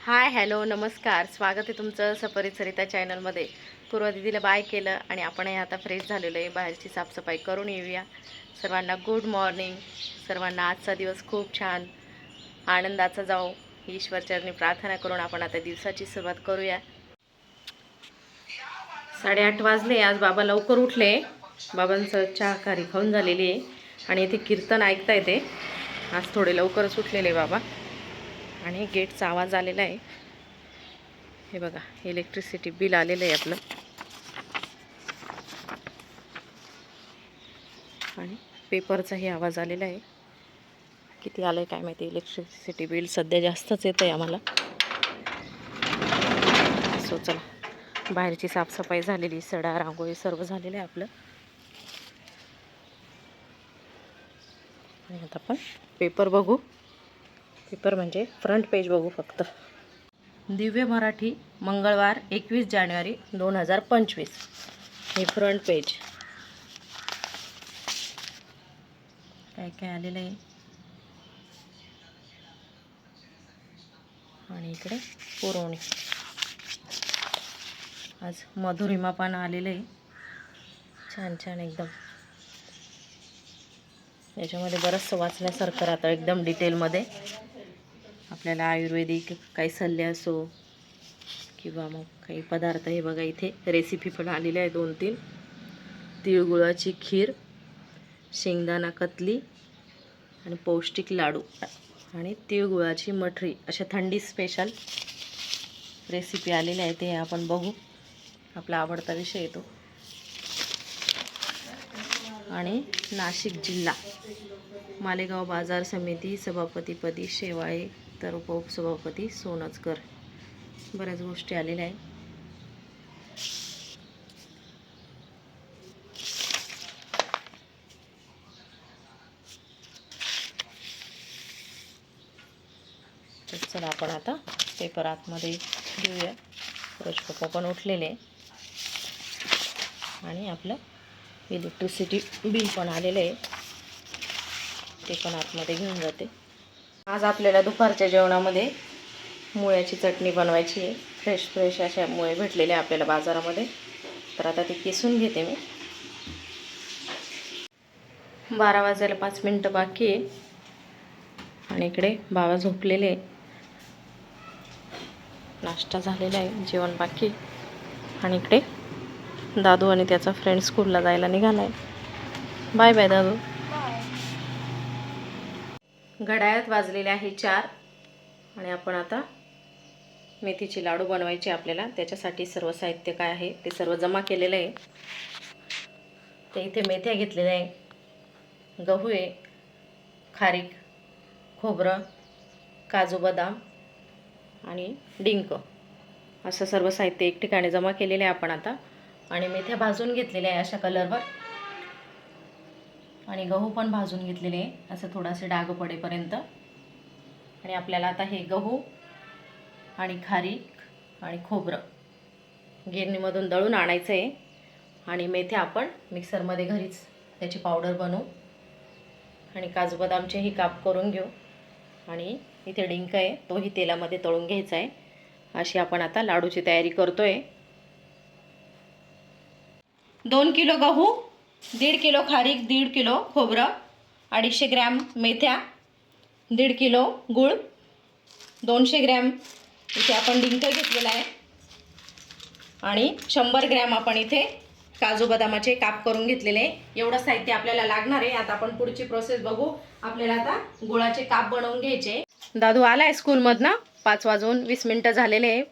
Hi hello नमस्कार. स्वागत आहे तुमचं सपरित सरिता चॅनलमध्ये. पूर्व दिदीला बाय केलं आणि आपणही आता फ्रेश झालेलो आहे. बाहेरची साफसफाई करून येऊया. सर्वांना गुड मॉर्निंग सर्वांना आजचा दिवस खूप छान आनंदाचा जाऊ ईश्वरचरणी प्रार्थना करून आपण आता दिवसाची सुरुवात करूया. साडेआठ वाजले. आज बाबा लवकर उठले. बाबांचं चहा खारी खाऊन झालेली आहे. आणि इथे कीर्तन ऐकता येते. आज थोडे लवकरच उठलेले बाबा. आणि गेटचा आवाज आलेला आहे. हे बघा इलेक्ट्रिसिटी बिल आलेलं आहे आपलं. आणि पेपरचाही आवाज आलेला आहे. किती आलं आहे काय माहिती इलेक्ट्रिसिटी बिल सध्या जास्तच येतं आहे आम्हाला. सो चला बाहेरची साफसफाई झालेली सडा रांगोळी सर्व झालेलं आहे आपलं. आणि आता आपण पेपर बघू. पेपर म्हणजे फ्रंट पेज बघू फक्त. दिव्य मराठी मंगळवार एकवीस जानेवारी दोन हजार पंचवीस. हे फ्रंट पेज काय काय आलेलं आहे? आणि इकडे पुरवणी. आज मधुरिमा पण आलेलं आहे. छान छान एकदम. याच्यामध्ये बरंचसं वाचण्यासारखं राहतं एकदम डिटेलमध्ये आपल्याला आयुर्वेदिक काही सल्ले असो किंवा मग काही पदार्थ हे बघा इथे रेसिपी पण आलेली आहे दोन तीन. तिळगुळाची खीर शेंगदाणा कतली आणि पौष्टिक लाडू आणि तिळगुळाची मठरी. अशा थंडी स्पेशल रेसिपी आलेल्या आहे ते आपण बघू. आपला आवडता विषय येतो. आणि नाशिक जिल्हा मालेगाव बाजार समिती सभापतीपदी शेवाळे तर उपसभापती सोनचकर बऱ्याच गोष्टी आलेल्या आहेत. तर चला आपण आता पेपर आतमध्ये घेऊया. रोज पप्पा पण उठलेले आहे. आणि आपलं इलेक्ट्रिसिटी बिल पण आलेलं आहे. ते पण आतमध्ये घेऊन जाते. आज आपल्याला दुपारच्या जेवणामध्ये मुळ्याची चटणी बनवायची आहे. फ्रेश फ्रेश अशा मुळे भेटलेल्या आहे आपल्याला बाजारामध्ये. तर आता ते किसून घेते मी. बारा वाजायला पाच मिनटं बाकी आहे. आणि इकडे बाबा झोपलेले आहे. नाश्ता झालेला आहे जेवण बाकी आणि इकडे दादू आणि त्याचा फ्रेंड स्कूलला जायला निघाला आहे बाय बाय दादू. घड्याळात वाजलेले आहे चार. आणि आपण आता मेथीचे लाडू बनवायचे आपल्याला. त्याच्यासाठी सर्व साहित्य काय आहे ते सर्व जमा केलेलं आहे. ते इथे मेथ्या घेतलेल्या आहे. गहू आहे खारीक खोबरं काजू बदाम आणि डिंक. असं सर्व साहित्य एक ठिकाणी जमा केलेलं आहे आपण आता. आणि मेथ्या भाजून घेतलेल्या आहे अशा कलरवर आणि गहू पण भाजून घेतलेले आहे. असं थोडासे डाग पडेपर्यंत. आणि आपल्याला आता हे गहू आणि खारीक आणि खोबरं गिरणीमधून दळून आणायचं आहे. आणि मेथ्या आपण मिक्सरमध्ये घरीच त्याची पावडर बनवू. आणि काजू बदामचेही काप करून घेऊ. आणि इथे डिंक आहे तोही तेलामध्ये तळून घ्यायचा आहे. अशी आपण आता लाडूची तयारी करतो आहे दोन किलो गहू दीड किलो खारीक दीड किलो खोबरं अडीचशे ग्रॅम मेथ्या दीड किलो गूळ दोनशे ग्रॅम इथे आपण डिंक घेतलेला आहे. आणि शंभर ग्रॅम आपण इथे काजू बदामाचे काप करून घेतलेले. आहे एवढं साहित्य आपल्याला लागणार आहे. आता आपण पुढची प्रोसेस बघू. आपल्याला आता गुळाचे काप बनवून घ्यायचे. दादू आला आहे स्कूलमधनं पाच वाजून वीस मिनटं झालेले आहे.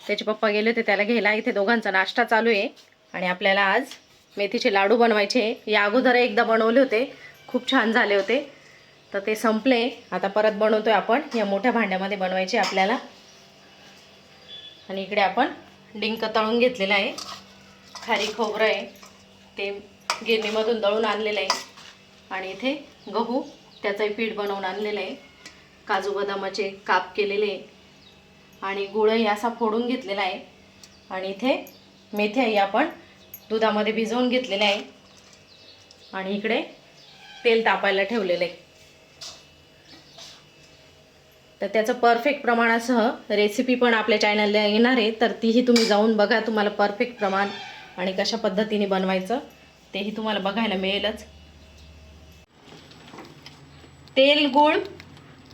त्याचे पप्पा गेले होते त्याला घ्यायला. इथे दोघांचा नाश्ता चालू आहे. आणि आपल्याला आज मेथीचे लाडू बनवायचे. या अगोदर एकदा बनवले होते. खूप छान झाले होते. तर ते संपले. आता परत बनवतोय आपण. या मोठ्या भांड्यामध्ये बनवायचे आपल्याला. आणि इकडे आपण डिंक तळून घेतलेलं आहे. खारी खोबरं आहे. ते गिरणीमधून दळून आणलेलं आहे. आणि इथे गहू त्याचंही पीठ बनवून आणलेलं आहे. काजू बदामाचे काप केलेले आहे. आणि गुळही असा फोडून घेतलेला आहे. आणि इथे मेथ्याही आपण दुधामध्ये भिजवून घेतलेले आहे आणि इकडे तेल तापायला ठेवलेलं आहे. तर त्याचं परफेक्ट प्रमाणासह रेसिपी पण आपल्या चॅनलला येणार आहे. तर तीही तुम्ही जाऊन बघा तुम्हाला परफेक्ट प्रमाण आणि कशा पद्धतीने बनवायचं तेही तुम्हाला बघायला मिळेलच. तेल गूळ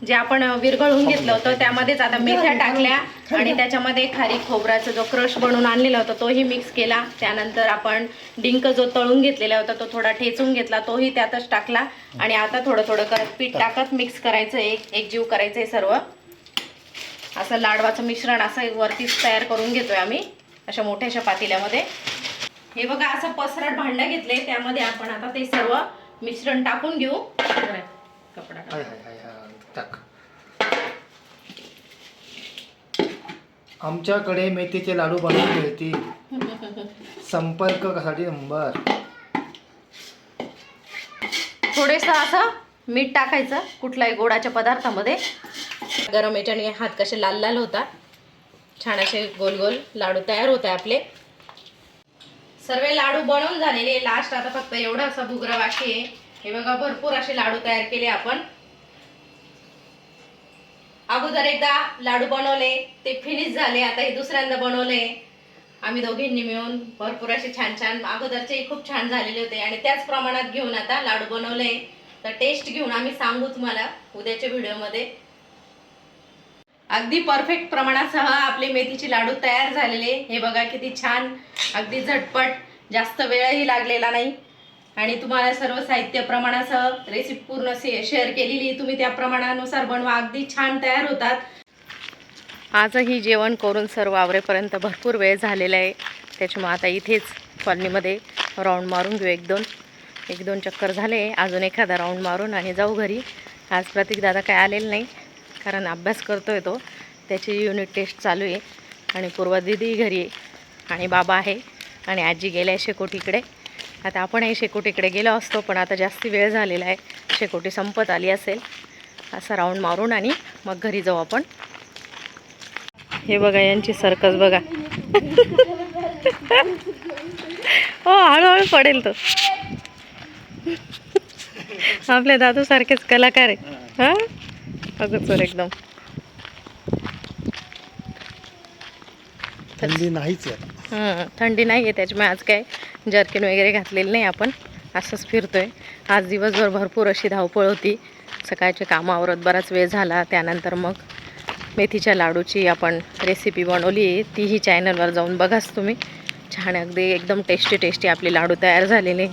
जे आपण विरघळून घेतलं होतं त्यामध्येच आता मेथ्या टाकल्या आणि त्याच्यामध्ये खारी खोबऱ्याचा जो क्रश बनवून आणलेला होता तोही मिक्स केला. त्यानंतर आपण डिंक जो तळून घेतलेला होता तो थोडा ठेचून घेतला तोही त्यातच टाकला. आणि आता थोडं थोडं करत पीठ टाकत मिक्स करायचं एक एकजीव करायचं आहे सर्व. असं लाडवाचं मिश्रण असं वरतीच तयार करून घेतोय आम्ही अशा मोठ्याशा पातेल्यामध्ये. हे बघा असं पसरट भांडं घेतले त्यामध्ये आपण आता ते सर्व मिश्रण टाकून घेऊ. कपडा टाक. आमच्याकडे मेथीचे लाडू बनवून मिळतील. संपर्कसाठी नंबर. थोडेसं असं मीठ टाकायचं कुठल्याही गोडाच्या पदार्थामध्ये. गरम याच्याने हात कसे लाल लाल होता छान असे गोल गोल लाडू तयार होत आहे आपले. सर्व लाडू बनवून झालेले. लास्ट आता फक्त एवढा असा भुगरा बाकी आहे. हे बघा भरपूर असे लाडू तयार केले आपण. अगोदर एकदा लाडू बनवले ते फिनिश झाले आता हे दुसऱ्यांदा बनवले. आम्ही दोघींनी मिळून भरपूर असे छान छान अगोदरचे खूप छान झालेले होते. आणि त्याच प्रमाणात घेऊन आता लाडू बनवले. तर टेस्ट घेऊन आम्ही सांगू तुम्हाला उद्याच्या व्हिडिओमध्ये. अगदी परफेक्ट प्रमाणासह आपले मेथीचे लाडू तयार झालेले. हे बघा किती छान अगदी झटपट. जास्त वेळही लागलेला नाही. आणि तुम्हाला सर्व साहित्य प्रमाणासह रेसिपी पूर्ण शेअर केलेली तुम्ही त्या प्रमाणानुसार बनवा. अगदी छान तयार होतात. आजही जेवण करून सर्व आवरेपर्यंत भरपूर वेळ झालेला आहे. त्याच्यामुळे आता इथेच कॉलनीमध्ये राऊंड मारून घेऊ. एक दोन एक दोन चक्कर झाले. अजून एखादा राऊंड मारून आणि जाऊ घरी. आज प्रतीक दादा काय आलेला नाही कारण अभ्यास करतो आहे तो. त्याची युनिट टेस्ट चालू आहे. आणि पूर्वा दिदी घरी आहे. आणि बाबा आहे. आणि आजी गेल्या आहे शेकोटीकडे. आता आपणही शेकोटीकडे गेलो असतो पण आता जास्ती वेळ झालेला आहे. शेकोटी संपत आली असेल. असा राऊंड मारून आणि मग घरी जाऊ आपण. हे बघा यांची सर्कस बघा. हो हळूहळू पडेल तो. आपले दादू सारखेच कलाकार आहे हा? अगोदर एकदम. नाहीच आहे. थंडी नाही आहे त्याच्यामुळे आज काय? जर्किन वगैरे घातलेलं नाही आपण. असंच फिरतोय. आज दिवसभर भरपूर अशी धावपळ होती. सकाळचे कामावरत बराच वेळ झाला. त्यानंतर मग मेथीच्या लाडूची आपण रेसिपी बनवली आहे. तीही चॅनलवर जाऊन बघाच तुम्ही. छान अगदी एकदम टेस्टी टेस्टी आपले लाडू तयार झालेले.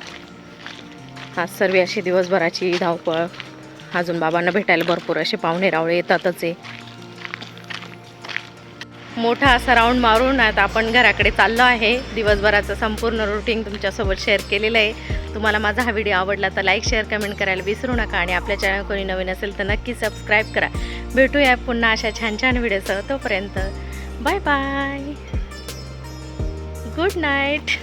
आज सर्व अशी दिवसभराची धावपळ. अजून बाबांना भेटायला भरपूर असे पाहुणे रावळे येतातच आहे. मोठा असा राऊंड मारून आता आपण घराकडे चाललो आहे. दिवसभराचं संपूर्ण रुटीन तुमच्यासोबत शेअर केलेलं आहे. तुम्हाला माझा हा व्हिडिओ आवडला तर लाईक शेअर कमेंट करायला विसरू नका आणि आपल्या चॅनल कोणी नवीन असेल तर नक्की सबस्क्राईब करा. भेटूया पुन्हा अशा छान छान व्हिडिओसह तोपर्यंत. Bye bye good night